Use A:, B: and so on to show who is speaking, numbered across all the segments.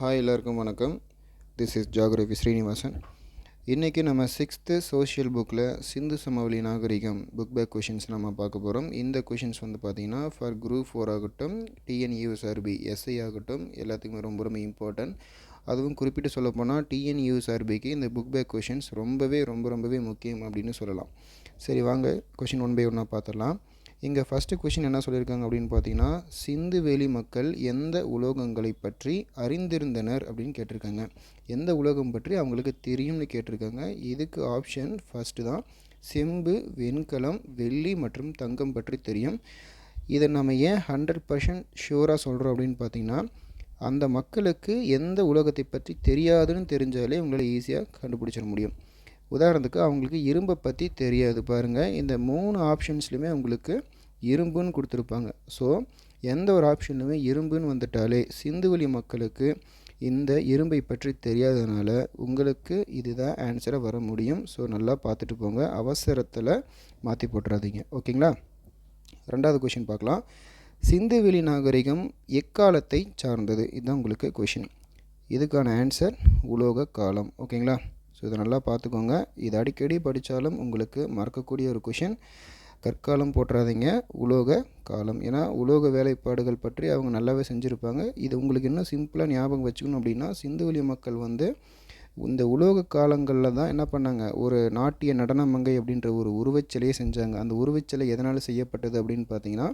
A: Hi எல்லாருக்கும் வணக்கம். This is geography Srinivasan இன்றைக்கி நம்ம சிக்ஸ்த்து சோஷியல் புக்கில் சிந்து சமவெளி நாகரிகம் புக் பேக் கொஷின்ஸ் நம்ம பார்க்க போகிறோம் இந்த கொஷின்ஸ் வந்து பார்த்திங்கன்னா ஃபார் குரூப் ஃபோர் ஆகட்டும் டிஎன்யூஎஸ்ஆர்பி எஸ்ஐ ஆகட்டும் எல்லாத்துக்குமே ரொம்ப ரொம்ப இம்பார்ட்டன்ட் அதுவும் குறிப்பிட்டு சொல்லப்போனால் டிஎன்யூஎஸ்ஆர்பிக்கு இந்த புக் பேக் கொஷின்ஸ் ரொம்பவே ரொம்ப ரொம்பவே முக்கியம் அப்படின்னு சொல்லலாம். சரி வாங்க கொஷின் ஒன் பை ஒன்னாக பார்த்துடலாம். இங்கே ஃபஸ்ட்டு கொஷின் என்ன சொல்லியிருக்காங்க அப்படின்னு பார்த்தீங்கன்னா சிந்து வேலி மக்கள் எந்த உலோகங்களை பற்றி அறிந்திருந்தனர் அப்படின்னு கேட்டிருக்காங்க. எந்த உலோகம் பற்றி அவங்களுக்கு தெரியும்னு கேட்டிருக்காங்க. இதுக்கு ஆப்ஷன் ஃபஸ்ட்டு தான். செம்பு வெண்கலம் வெள்ளி மற்றும் தங்கம் பற்றி தெரியும். இதை நம்ம ஏன் ஹண்ட்ரட் பர்சன்ட் ஷூராக சொல்கிறோம் அப்படின்னு பார்த்தீங்கன்னா அந்த மக்களுக்கு எந்த உலோகத்தை பற்றி தெரியாதுன்னு தெரிஞ்சாலே உங்களால் ஈஸியாக கண்டுபிடிச்சிட முடியும். உதாரணத்துக்கு அவங்களுக்கு இரும்பை பற்றி தெரியாது பாருங்கள் இந்த மூணு ஆப்ஷன்ஸ்லையுமே அவங்களுக்கு இரும்புன்னு கொடுத்துருப்பாங்க. ஸோ எந்த ஒரு ஆப்ஷன்லையுமே இரும்புன்னு வந்துட்டாலே சிந்துவெளி மக்களுக்கு இந்த இரும்பை பற்றி தெரியாததுனால உங்களுக்கு இதுதான் ஆன்சராக வர முடியும். ஸோ நல்லா பார்த்துட்டு போங்க. அவசரத்தில் மாற்றி போட்டுறாதீங்க. ஓகேங்களா? ரெண்டாவது கொஷின் பார்க்கலாம். சிந்துவெளி நாகரிகம் எக்காலத்தை சார்ந்தது? இதுதான் உங்களுக்கு கொஷின் இதுக்கான ஆன்சர் உலோக காலம். ஓகேங்களா? ஸோ இதை நல்லா பார்த்துக்கோங்க. இது அடிக்கடி படித்தாலும் உங்களுக்கு மறக்கக்கூடிய ஒரு கொஷின் கற்காலம் போட்டுறாதீங்க உலோக காலம். ஏன்னா உலோக வேலைப்பாடுகள் பற்றி அவங்க நல்லாவே செஞ்சுருப்பாங்க. இது உங்களுக்கு இன்னும் சிம்பிளாக ஞாபகம் வச்சுக்கணும் அப்படின்னா சிந்துவெளி மக்கள் வந்து இந்த உலோக காலங்களில் தான் என்ன பண்ணாங்க? ஒரு நாட்டிய நடன மங்கை அப்படின்ற ஒரு உருவச்சிலையை செஞ்சாங்க. அந்த உருவச்சிலை எதனால் செய்யப்பட்டது அப்படின்னு பார்த்தீங்கன்னா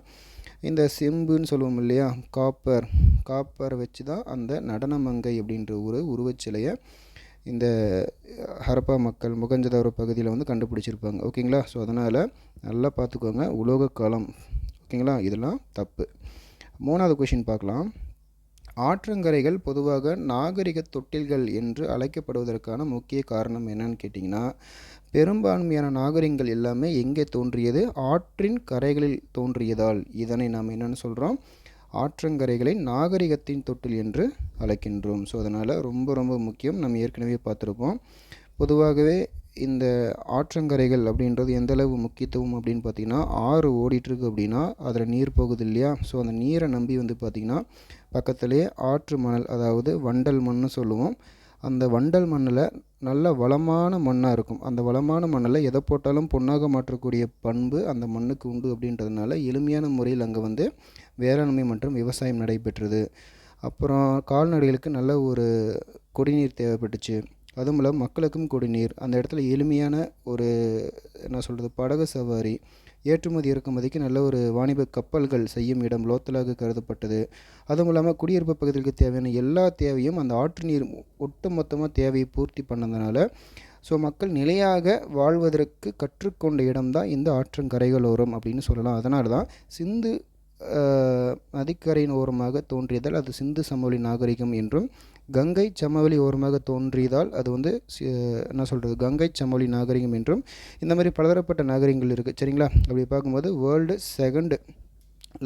A: இந்த செம்புன்னு சொல்லுவோம் இல்லையா? காப்பர். காப்பர் வச்சு தான் அந்த நடன மங்கை அப்படின்ற ஒரு உருவச்சிலையை இந்த ஹரப்பா மக்கள் முகஞ்சதாவர பகுதியில் வந்து கண்டுபிடிச்சிருப்பாங்க. ஓகேங்களா? ஸோ அதனால் நல்லா பார்த்துக்கோங்க. உலோக காலம். ஓகேங்களா? இதெல்லாம் தப்பு. மூணாவது கொஷின் பார்க்கலாம். ஆற்றங்கரைகள் பொதுவாக நாகரிக தொட்டில்கள் என்று அழைக்கப்படுவதற்கான முக்கிய காரணம் என்னன்னு கேட்டிங்கன்னா பெரும்பான்மையான நாகரிகங்கள் எல்லாமே எங்கே தோன்றியது? ஆற்றின் கரைகளில் தோன்றியதால். இதனை நாம் என்னென்னு சொல்கிறோம் ஆற்றங்கரைகளை நாகரிகத்தின் தொட்டில் என்று அழைக்கின்றோம். ஸோ அதனால் ரொம்ப ரொம்ப முக்கியம். நம்ம ஏற்கனவே பார்த்துருப்போம். பொதுவாகவே இந்த ஆற்றங்கரைகள் அப்படின்றது எந்தளவு முக்கியத்துவம் அப்படின்னு பார்த்திங்கன்னா ஆறு ஓடிட்டுருக்கு அப்படின்னா அதில் நீர் போகுது இல்லையா? ஸோ அந்த நீரை நம்பி வந்து பார்த்திங்கன்னா பக்கத்துலேயே ஆற்று மணல் அதாவது வண்டல் மண்னு சொல்லுவோம். அந்த வண்டல் மண்ணில் நல்ல வளமான மண்ணாக இருக்கும். அந்த வளமான மண்ணில் எதை போட்டாலும் பொன்னாக மாற்றக்கூடிய பண்பு அந்த மண்ணுக்கு உண்டு அப்படின்றதுனால எளிமையான முறையில் அங்கே வந்து வேளாண்மை மற்றும் விவசாயம் நடைபெற்றது. அப்புறம் கால்நடைகளுக்கு நல்ல ஒரு குடிநீர் தேவைப்பட்டுச்சு. அதுவும் இல்லாமல் மக்களுக்கும் குடிநீர். அந்த இடத்துல எளிமையான ஒரு என்ன சொல்கிறது படகு சவாரி ஏற்றுமதி இறக்குமதிக்கு நல்ல ஒரு வாணிப கப்பல்கள் செய்யும் இடம் லோத்தலாக கருதப்பட்டது. அதுவும் இல்லாமல் குடியிருப்பு பகுதிகளுக்கு தேவையான எல்லா தேவையும் அந்த ஆற்று நீர் ஒட்டுமொத்தமாக தேவையை பூர்த்தி பண்ணதுனால ஸோ மக்கள் நிலையாக வாழ்வதற்கு கற்றுக்கொண்ட இடம்தான் இந்த ஆற்றங்கரைகளோரம் அப்படின்னு சொல்லலாம். அதனால தான் சிந்து நதிக்கரையின் ஓரமாக தோன்றியதால் அது சிந்து சமவெளி நாகரிகம் என்றும் கங்கை சமவெளி ஓரமாக தோன்றியதால் அது வந்து என்ன சொல்கிறது கங்கை சமவெளி நாகரிகம் என்றும் இந்த மாதிரி பலதரப்பட்ட நாகரிகங்கள் இருக்குது சரிங்களா? அப்படி பார்க்கும்போது வேர்ல்டு செகண்டு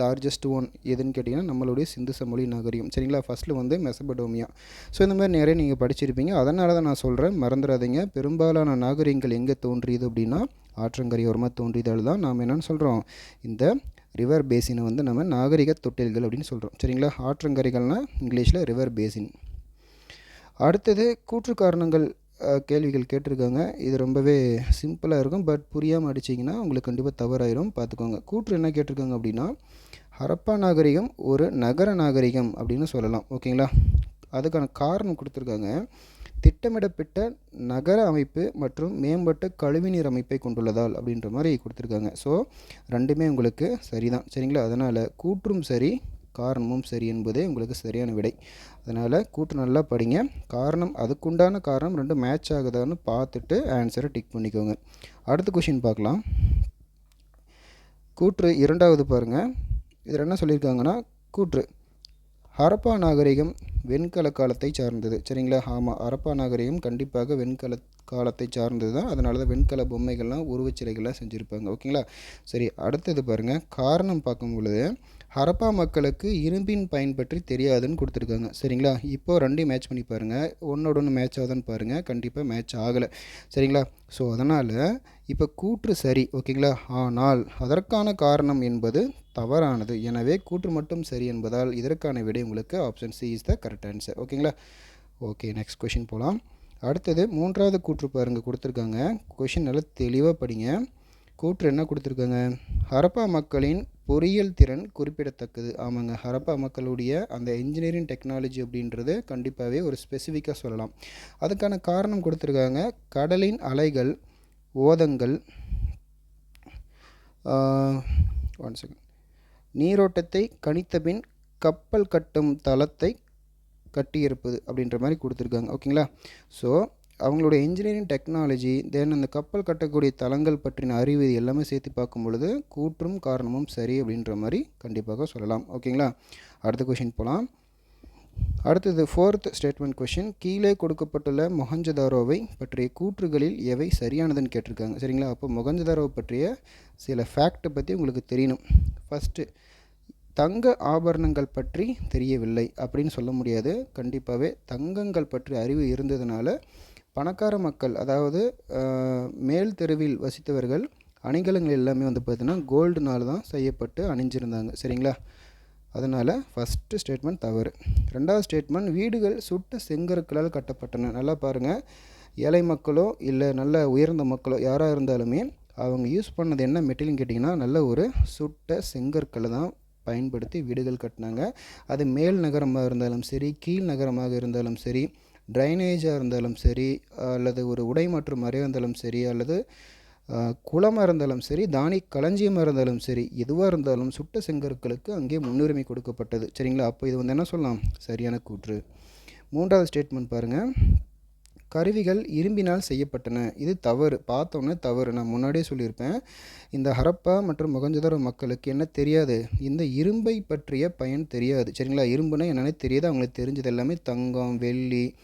A: லார்ஜஸ்ட் ஒன் எதுன்னு கேட்டிங்கன்னா நம்மளுடைய சிந்து சமொழி நாகரிகம். சரிங்களா? ஃபஸ்ட்டில் வந்து மெசபடோமியா ஸோ இந்த மாதிரி நிறைய நீங்கள் படிச்சிருப்பீங்க. அதனால தான் நான் சொல்கிறேன் மறந்துடாதீங்க. பெரும்பாலான நாகரிகங்கள் எங்கே தோன்றியது அப்படின்னா ஆற்றங்கரையோரமாக தோன்றியதால் தான் நாம் என்னென்னு சொல்கிறோம் இந்த ரிவர் பேசினை வந்து நம்ம நாகரிக தொட்டில்கள் அப்படின்னு சொல்கிறோம் சரிங்களா? ஆற்றங்கரைகள்னால் இங்கிலீஷில் ரிவர் பேசின் அடுத்தது கூற்று காரணங்கள் கேள்விகள் கேட்டிருக்காங்க. இது ரொம்பவே சிம்பிளாக இருக்கும். பட் புரியாமல் அடிச்சிங்கன்னா உங்களுக்கு கண்டிப்பாக தவறாயிரும். பார்த்துக்கோங்க கூற்று என்ன கேட்டிருக்காங்க அப்படின்னா ஹரப்பா நாகரிகம் ஒரு நகர நாகரிகம் அப்படின்னு சொல்லலாம். ஓகேங்களா? அதுக்கான காரணம் கொடுத்துருக்காங்க. திட்டமிடப்பட்ட நகர அமைப்பு மற்றும் மேம்பட்ட கழிவுநீர் அமைப்பை கொண்டுள்ளதால் அப்படின்ற மாதிரி கொடுத்துருக்காங்க. ஸோ ரெண்டுமே உங்களுக்கு சரிதான். சரிங்களா? அதனால் கூற்றும் சரி காரணமும் சரி என்பதே உங்களுக்கு சரியான விடை. அதனால் கூற்று நல்லா படிங்க. காரணம் அதுக்குண்டான காரணம் ரெண்டு மேட்ச் ஆகுதான்னு பார்த்துட்டு ஆன்சரை டிக் பண்ணிக்கோங்க. அடுத்த கொஷின் பார்க்கலாம். கூற்று இரண்டாவது பாருங்கள் இதில் என்ன சொல்லியிருக்காங்கன்னா கூற்று. ஹரப்பா நாகரிகம் வெண்கல காலத்தை சார்ந்தது. சரிங்களா? ஆமாம் ஹரப்பா நாகரிகம் கண்டிப்பாக வெண்கல காலத்தை சார்ந்தது தான். அதனால தான் வெண்கல பொம்மைகள்லாம் உருவச்சிலைகள்லாம் செஞ்சுருப்பாங்க. ஓகேங்களா? சரி அடுத்தது பாருங்கள் காரணம் பார்க்கும் பொழுது ஹரப்பா மக்களுக்கு இரும்பின் பயன் பற்றி தெரியாதுன்னு கொடுத்துருக்காங்க. சரிங்களா? இப்போ ரெண்டையும் மேட்ச் பண்ணி பாருங்கள் ஒன்னோட ஒன்று மேட்ச் ஆகுதுன்னு பாருங்கள் கண்டிப்பாக மேட்ச் ஆகலை. சரிங்களா? ஸோ அதனால் இப்போ கூற்று சரி ஓகேங்களா? ஆனால் அதற்கான காரணம் என்பது தவறானது. எனவே கூற்று மட்டும் சரி என்பதால் இதற்கான விடை உங்களுக்கு option C is the correct answer ஓகேங்களா? ஓகே நெக்ஸ்ட் கொஷின் போகலாம் அடுத்தது மூன்றாவது கூற்று பாருங்கள் கொடுத்துருக்காங்க. கொஷின் நல்லா தெளிவாக படிங்க. கூற்று என்ன கொடுத்துருக்காங்க? ஹரப்பா மக்களின் பொறியியல் திறன் குறிப்பிடத்தக்கது. ஆமாங்க. ஹரப்பா மக்களுடைய அந்த இன்ஜினியரிங் டெக்னாலஜி அப்படின்றது கண்டிப்பாகவே ஒரு ஸ்பெசிஃபிக்காக சொல்லலாம். அதுக்கான காரணம் கொடுத்துருக்காங்க. கடலின் அலைகள் ஓதங்கள் ஒன் செகண்ட் நீரோட்டத்தை கணித்தபின் கப்பல் கட்டும் தளத்தை கட்டியிருப்பது அப்படின்ற மாதிரி கொடுத்துருக்காங்க. ஓகேங்களா? ஸோ அவங்களுடைய இன்ஜினியரிங் டெக்னாலஜி தென் அந்த கப்பல் கட்டக்கூடிய தளங்கள் பற்றின அறிவு இது எல்லாமே சேர்த்து பார்க்கும் பொழுது கூற்றும் காரணமும் சரி அப்படின்ற மாதிரி கண்டிப்பாக சொல்லலாம். ஓகேங்களா? அடுத்த கொஷின் போகலாம் அடுத்தது ஃபோர்த் ஸ்டேட்மெண்ட் கொஷின் கீழே கொடுக்கப்பட்டுள்ள மொஹஞ்சதாரோவை பற்றிய கூற்றுகளில் எவை சரியானதுன்னு கேட்டிருக்காங்க. சரிங்களா? அப்போ மொஹஞ்சதாரோவை பற்றிய சில ஃபேக்ட்டை பற்றி உங்களுக்கு தெரியணும். ஃபஸ்ட்டு தங்க ஆபரணங்கள் பற்றி தெரியவில்லை அப்படின்னு சொல்ல முடியாது. கண்டிப்பாகவே தங்கங்கள் பற்றி அறிவு இருந்ததுனால பணக்கார மக்கள் அதாவது மேல் தெருவில் வசித்தவர்கள் அணிகலங்கள் எல்லாமே வந்து பார்த்திங்கன்னா கோல்டுனால தான் செய்யப்பட்டு அணிஞ்சிருந்தாங்க. சரிங்களா? அதனால் ஃபஸ்ட்டு ஸ்டேட்மெண்ட் தவறு. ரெண்டாவது ஸ்டேட்மெண்ட் வீடுகள் சுட்ட செங்கற்களால் கட்டப்பட்டன. நல்லா பாருங்கள் ஏழை மக்களோ இல்லை நல்ல உயர்ந்த மக்களோ யாராக இருந்தாலுமே அவங்க யூஸ் பண்ணது என்ன மெட்டீரியல்னு கேட்டிங்கன்னா நல்ல ஒரு சுட்ட செங்கற்களை தான் பயன்படுத்தி வீடுகள் கட்டினாங்க. அது மேல் நகரமாக இருந்தாலும் சரி கீழ் நகரமாக இருந்தாலும் சரி ட்ரைனேஜாக இருந்தாலும் சரி அல்லது ஒரு உடை மற்றும் மறைவாக இருந்தாலும் சரி அல்லது குளமாக இருந்தாலும் சரி தானி களஞ்சியமாக இருந்தாலும் சரி எதுவாக இருந்தாலும் சுட்ட செங்கற்களுக்கு அங்கே முன்னுரிமை கொடுக்கப்பட்டது. சரிங்களா? அப்போ இது வந்து என்ன சொல்லலாம்? சரியான கூற்று. மூன்றாவது ஸ்டேட்மெண்ட் பாருங்கள் கருவிகள் இரும்பினால் செய்யப்பட்டன. இது தவறு. பார்த்தோன்னே தவறு. நான் முன்னாடியே சொல்லியிருப்பேன். இந்த ஹரப்பா மற்றும் மொகஞ்சதார மக்களுக்கு என்ன தெரியாது? இந்த இரும்பை பற்றிய பயன் தெரியாது. சரிங்களா? இரும்புனா என்னென்ன தெரியாது. அவங்களுக்கு தெரிஞ்சது எல்லாமே தங்கம் வெள்ளி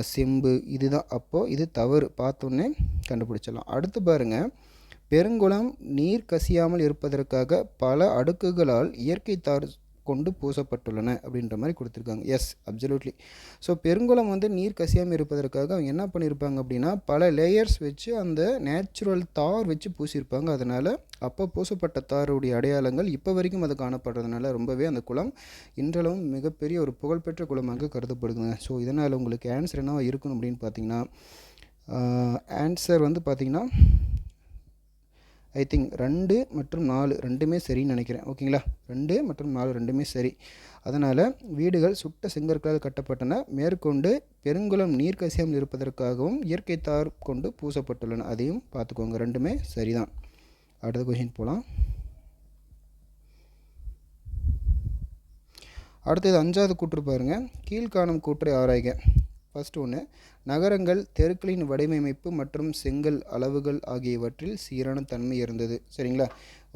A: செம்பு இதுதான். அப்போது இது தவறு. பார்த்தோன்னே கண்டுபிடிச்சிடலாம். அடுத்து பாருங்கள் பெருங்குளம் நீர் கசியாமல் இருப்பதற்காக பல அடுக்குகளால் இயற்கை தார் கொண்டு பூசப்பட்டுள்ளன அப்படின்ற மாதிரி கொடுத்துருக்காங்க. எஸ் அப்சல்யூட்லி ஸோ பெருங்குளம் வந்து நீர் கசியாமல் இருப்பதற்காக அவங்க என்ன பண்ணியிருப்பாங்க அப்படின்னா பல லேயர்ஸ் வச்சு அந்த நேச்சுரல் தார் வச்சு பூசியிருப்பாங்க அதனால் அப்போ பூசப்பட்ட தாருடைய அடையாளங்கள் இப்போ வரைக்கும் அது காணப்படுறதுனால ரொம்பவே அந்த குளம் இன்றளவும் மிகப்பெரிய ஒரு புகழ்பெற்ற குளமாக கருதப்படுதுங்க. ஸோ இதனால் உங்களுக்கு ஆன்சர் என்ன இருக்கணும் அப்படின்னு பார்த்தீங்கன்னா ஆன்சர் வந்து பார்த்திங்கன்னா ஐ திங்க் ரெண்டு மற்றும் நாலு ரெண்டுமே சரின்னு நினைக்கிறேன். ஓகேங்களா? ரெண்டு மற்றும் நாலு ரெண்டுமே சரி. அதனால் வீடுகள் சுட்ட செங்கற்களால் கட்டப்பட்டன. மேற்கொண்டு பெருங்குளம் நீர் கசியாமல் இருப்பதற்காகவும் இயற்கை தார் கொண்டு பூசப்பட்டுள்ளன. அதையும் பார்த்துக்கோங்க. ரெண்டுமே சரிதான். அடுத்த கொஷின் போகலாம் அடுத்தது அஞ்சாவது கூற்று பாருங்கள் கீழ்காணும் கூற்றை ஆராய்க. ஃபஸ்ட் ஒன்று நகரங்கள் தெருக்களின் வடிவமைப்பு மற்றும் செங்கல் அளவுகள் ஆகியவற்றில் சீரான தன்மை இருந்தது. சரிங்களா?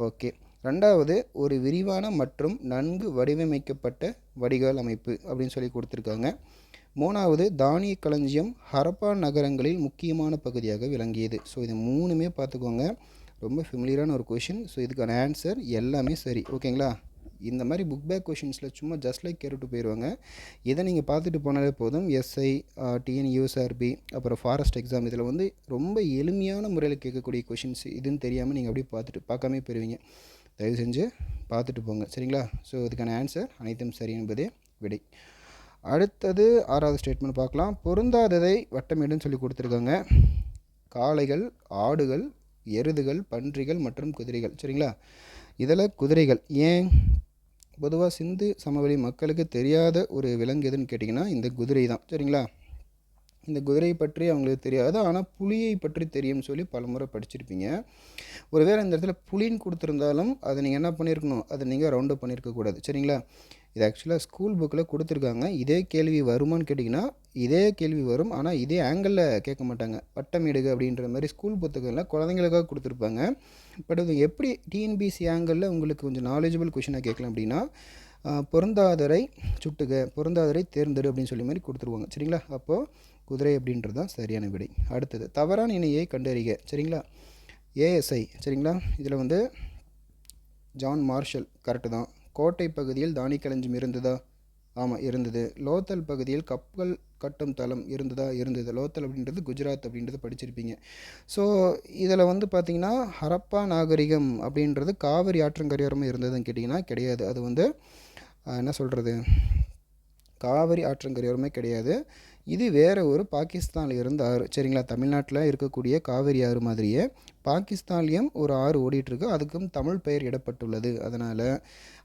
A: ஓகே ரெண்டாவது ஒரு விரிவான மற்றும் நன்கு வடிவமைக்கப்பட்ட வடிகால் அமைப்பு அப்படின்னு சொல்லி கொடுத்துருக்காங்க. மூணாவது தானிய களஞ்சியம் ஹரப்பா நகரங்களில் முக்கியமான பகுதியாக விளங்கியது. ஸோ இது மூணுமே பார்த்துக்கோங்க. ரொம்ப ஃபெமிலியரான ஒரு கொஷின் ஸோ இதுக்கான ஆன்சர் எல்லாமே சரி. ஓகேங்களா இந்த மாதிரி புக் பேக் கொஷின்ஸில் சும்மா ஜஸ்ட் லைக் கேட்டுட்டு போயிடுவாங்க இதை நீங்கள் பார்த்துட்டு போனாலே போதும். எஸ்ஐ டிஎன் யூஎஸ்ஆர்பி அப்புறம் ஃபாரஸ்ட் எக்ஸாம் இதில் வந்து ரொம்ப எளிமையான முறையில் கேட்கக்கூடிய கொஷின்ஸ் இதுன்னு தெரியாமல் நீங்கள் அப்படியே பார்த்துட்டு பார்க்காமே போயிடுவீங்க தயவு செஞ்சு பார்த்துட்டு போங்க. சரிங்களா? ஸோ இதுக்கான ஆன்சர் அனைத்தும் சரி என்பதே விடை. அடுத்தது ஆறாவது ஸ்டேட்மெண்ட் பார்க்கலாம். பொருந்தாததை வட்டமேடுன்னு சொல்லி கொடுத்துருக்காங்க. காளைகள் ஆடுகள் எருதுகள் பன்றிகள் மற்றும் குதிரைகள். சரிங்களா? இதில் குதிரைகள். ஏன்? பொதுவாக சிந்து சமவெளி மக்களுக்கு தெரியாத ஒரு விலங்கு எதுன்னு கேட்டிங்கன்னா இந்த குதிரை தான். சரிங்களா? இந்த குதிரை பற்றி அவங்களுக்கு தெரியாது. ஆனால் புலியை பற்றி தெரியும்னு சொல்லி பல முறை படிச்சிருப்பீங்க. ஒருவேளை இந்த இடத்துல புலின்னு கொடுத்துருந்தாலும் அதை நீங்கள் என்ன பண்ணியிருக்கணும்? அதை நீங்கள் ரவுண்டப் பண்ணியிருக்கக்கூடாது சரிங்களா? இது ஆக்சுவலாக ஸ்கூல் புக்கில் கொடுத்துருக்காங்க. இதே கேள்வி வருமானு கேட்டிங்கன்னா இதே கேள்வி வரும். ஆனால் இதே ஆங்கிளில் கேட்க மாட்டாங்க. பட்டமேடுக அப்படின்ற மாதிரி ஸ்கூல் புத்தகங்களில் குழந்தைங்களுக்காக கொடுத்துருப்பாங்க. பட் இது எப்படி டிஎன்பிசி ஆங்கிளில் உங்களுக்கு கொஞ்சம் நாலேஜபிள் கொஷினாக கேட்கலாம் அப்படின்னா பொருந்தாதரை சுட்டுக பொருந்தாதரை தேர்ந்தெடு அப்படின்னு சொல்லி மாதிரி கொடுத்துருவாங்க. சரிங்களா? அப்போது குதிரை அப்படின்றது தான் சரியான விடை. அடுத்தது தவறான இணையை கண்டறிக. சரிங்களா? ஏஎஸ்ஐ சரிங்களா? இதில் வந்து ஜான் மார்ஷல் கரெக்டு தான். கோட்டை பகுதியில் தானி இருந்ததா? ஆமாம் இருந்தது. லோத்தல் பகுதியில் கப்பல் கட்டும் தளம் இருந்ததா? இருந்தது. லோத்தல் அப்படின்றது குஜராத் அப்படின்றது படிச்சிருப்பீங்க. ஸோ இதில் வந்து பார்த்திங்கன்னா ஹரப்பா நாகரிகம் அப்படின்றது காவிரி ஆற்றங்கரையோரமாக இருந்ததுன்னு கேட்டிங்கன்னா கிடையாது. அது வந்து என்ன சொல்கிறது காவிரி ஆற்றங்கரையோரமே கிடையாது. இது வேறு ஒரு பாகிஸ்தானில் இருந்த ஆறு சரிங்களா? தமிழ்நாட்டில் இருக்கக்கூடிய காவிரி ஆறு மாதிரியே பாகிஸ்தான்லேயும் ஒரு ஆறு ஓடிட்டுருக்கு. அதுக்கும் தமிழ் பெயர் இடப்பட்டுள்ளது. அதனால்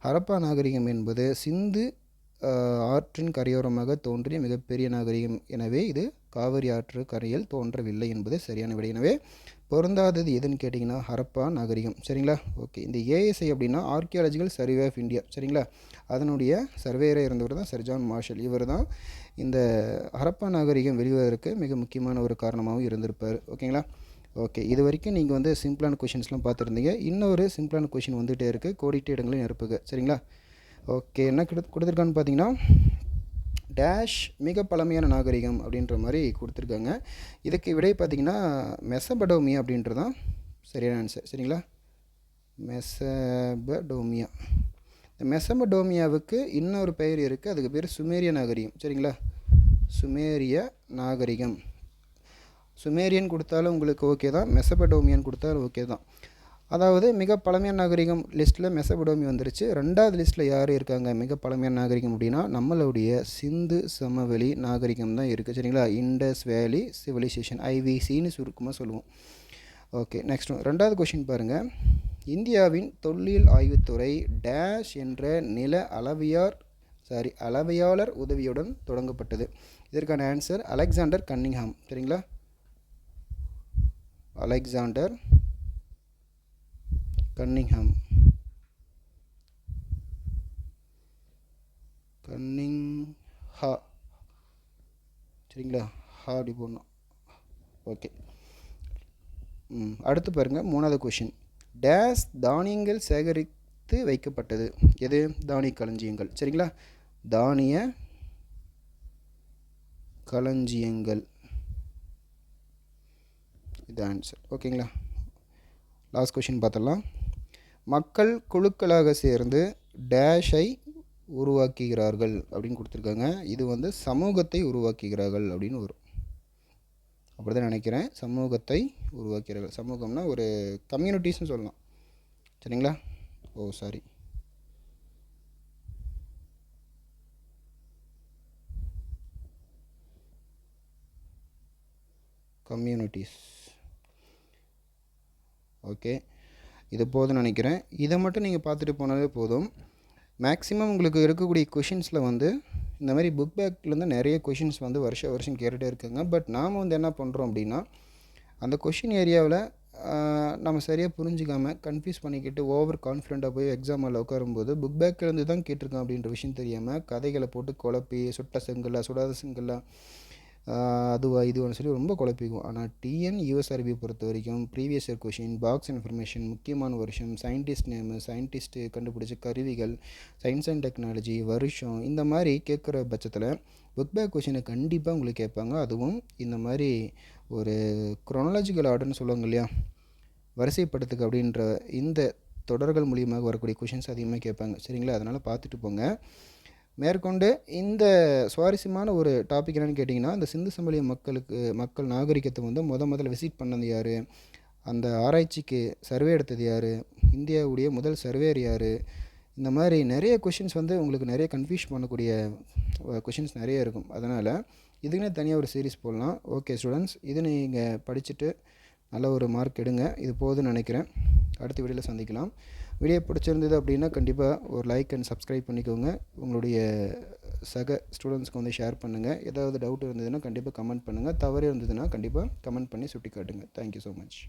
A: ஹரப்பா நாகரிகம் என்பது சிந்து ஆற்றின் கரையோரமாக தோன்றிய மிகப்பெரிய நாகரிகம். எனவே இது காவிரி ஆற்று கரையில் தோன்றவில்லை என்பது சரியான விடை. எனவே பொருந்தாதது எதுன்னு கேட்டிங்கன்னா ஹரப்பா நாகரிகம். சரிங்களா? ஓகே. இந்த ஏஎஸ்ஐ அப்படின்னா ஆர்கியாலஜிக்கல் சர்வே ஆஃப் இந்தியா. சரிங்களா? அதனுடைய சர்வேயராக இருந்தவர் தான் சர்ஜான் மார்ஷல். இவர் தான் இந்த ஹரப்பா நாகரிகம் வெளிவதற்கு மிக முக்கியமான ஒரு காரணமாகவும் இருந்திருப்பார். ஓகேங்களா? ஓகே இது வரைக்கும் நீங்கள் வந்து சிம்பிளான கொஷின்ஸ்லாம் பார்த்துருந்தீங்க. இன்னொரு சிம்பிளான கொஷின் வந்துகிட்டே இருக்குது கோடிட்டு இடங்களையும் நிரப்புக. சரிங்களா? ஓகே என்ன கொடு கொடுத்துருக்கான்னு பார்த்தீங்கன்னா டேஷ் மிக பழமையான நாகரிகம் அப்படின்ற மாதிரி கொடுத்துருக்காங்க. இதுக்கு விடை பார்த்திங்கன்னா மெசபடோமியா அப்படின்றதான் சரியான ஆன்சர் சரிங்களா? மெசபடோமியா. மெசமடோமியாவுக்கு மெசபடோமியாவுக்கு இன்னொரு பெயர் இருக்குது அதுக்கு பேர் சுமேரிய நாகரிகம். சரிங்களா? சுமேரிய நாகரிகம். சுமேரியன் கொடுத்தாலும் உங்களுக்கு ஓகே தான். மெசபடோமியன் கொடுத்தாலும் ஓகே தான். அதாவது மிக பழமையான நாகரிகம் லிஸ்ட்டில் மெசபடோமி வந்துருச்சு. ரெண்டாவது லிஸ்ட்டில் யார் இருக்காங்க? மிக பழமையான நாகரிகம் அப்படின்னா நம்மளுடைய சிந்து சமவெளி நாகரிகம் தான் இருக்குது சரிங்களா? இண்டஸ் வேலி சிவிலைசேஷன் ஐவிசின்னு சுருக்கமாக சொல்லுவோம். ஓகே நெக்ஸ்ட் ரெண்டாவது கொஷின் பாருங்கள் இந்தியாவின் தொல்லியல் ஆய்வுத்துறை டேஷ் என்ற நில அளவியார் சாரி அளவையாளர் உதவியுடன் தொடங்கப்பட்டது. இதற்கான ஆன்சர் அலெக்சாண்டர் கன்னிங்ஹாம். சரிங்களா? Alexander Cunningham. கன்னிங் ஹா சரிங்களா? ஹா அப்படி போடணும். ஓகே அடுத்து பாருங்கள் மூணாவது கொஷின் டேஸ் தானியங்கள் சேகரித்து வைக்கப்பட்டது. எது? தானிய களஞ்சியங்கள். சரிங்களா? தானிய களஞ்சியங்கள். இது ஆன்சர் ஓகேங்களா? லாஸ்ட் கொஷின் பார்த்தலாம் மக்கள் குழுக்களாக சேர்ந்து டேஷை உருவாக்குகிறார்கள் அப்படின்னு கொடுத்துருக்காங்க. இது வந்து சமூகத்தை உருவாக்குகிறார்கள் அப்படின்னு வரும். அப்படி தான் நினைக்கிறேன். சமூகத்தை உருவாக்கிறார்கள் சமூகம்னா ஒரு கம்யூனிட்டிஸ்னு சொல்லலாம். சரிங்களா? ஓ சாரி கம்யூனிட்டிஸ் ஓகே இது போதும் நினைக்கிறேன். இதை மட்டும் நீங்கள் பார்த்துட்டு போனாலே போதும். மேக்ஸிமம் உங்களுக்கு இருக்கக்கூடிய கொஷின்ஸில் வந்து இந்த மாதிரி புக் பேக்லேருந்து நிறைய கொஷின்ஸ் வந்து வருஷம் வருஷம் கேட்டுகிட்டே இருக்காங்க. பட் நாம் வந்து என்ன பண்ணுறோம் அப்படின்னா அந்த கொஷின் ஏரியாவில் நம்ம சரியாக புரிஞ்சிக்காமல் கன்ஃபியூஸ் பண்ணிக்கிட்டு ஓவர் கான்ஃபிடண்ட்டாக போய் எக்ஸாம் ஹாலில் உட்காரும்போது புக் பேக்லேருந்து தான் கேட்டிருக்கேன் அப்படின்ற விஷயம் தெரியாமல் கதைகளை போட்டு குழப்பி சுட்ட செங்கல்ல சுடாத செங்கல்ல அதுவா இதுவான்னு சொல்லி ரொம்ப குழப்பிக்கும். ஆனால் டிஎன் யூஎஸ்ஆர்பி பொறுத்த வரைக்கும் previous year question box information முக்கியமான வருஷம் சயின்டிஸ்ட் நேமு சயின்டிஸ்ட்டு கண்டுபிடிச்ச கருவிகள் சயின்ஸ் அண்ட் டெக்னாலஜி வருஷம் இந்த மாதிரி கேட்குற பட்சத்தில் புக் பேக் கொஷினை கண்டிப்பாக உங்களுக்கு கேட்பாங்க. அதுவும் இந்த மாதிரி ஒரு குரோனாலஜிக்கல் ஆர்டர்னு சொல்லுவாங்க இல்லையா? வரிசைப்படுத்துக்கு அப்படின்ற இந்த தொடர்கள் மூலியமாக வரக்கூடிய கொஷின்ஸ் அதிகமாக கேட்பாங்க. சரிங்களா? அதனால் பார்த்துட்டு போங்க. மேற்கொண்டு இந்த சுவாரஸ்யமான ஒரு டாபிக் என்னென்னு கேட்டிங்கன்னா இந்த சிந்து சமவெளி மக்களுக்கு மக்கள் நாகரிகத்தை வந்து முத முதல்ல விசிட் பண்ணது யார்? அந்த ஆராய்ச்சிக்கு சர்வே எடுத்தது யார்? இந்தியாவுடைய முதல் சர்வேர் யார்? இந்த மாதிரி நிறைய கொஷின்ஸ் வந்து உங்களுக்கு நிறைய கன்ஃபியூஸ் பண்ணக்கூடிய கொஷின்ஸ் நிறைய இருக்கும். அதனால் இதுக்குன்னே தனியாக ஒரு சீரீஸ் போடலாம். ஓகே ஸ்டூடெண்ட்ஸ் இது நீங்கள் படிச்சுட்டு நல்ல ஒரு மார்க் எடுங்க. இது போதும்னு நினைக்கிறேன். அடுத்த வீடியோவில் சந்திக்கலாம். வீடியோ பிடிச்சிருந்தது அப்படின்னா கண்டிப்பாக ஒரு லைக் அண்ட் சப்ஸ்கிரைப் பண்ணிக்கோங்க. உங்களுடைய சக ஸ்டூடெண்ட்ஸ்க்கு வந்து ஷேர் பண்ணுங்கள் ஏதாவது டவுட் இருந்ததுன்னா கண்டிப்பாக கமெண்ட் பண்ணுங்கள் தவறு இருந்ததுன்னா கண்டிப்பாக கமெண்ட் பண்ணி சுட்டி காட்டுங்க தேங்க்யூ ஸோ மச்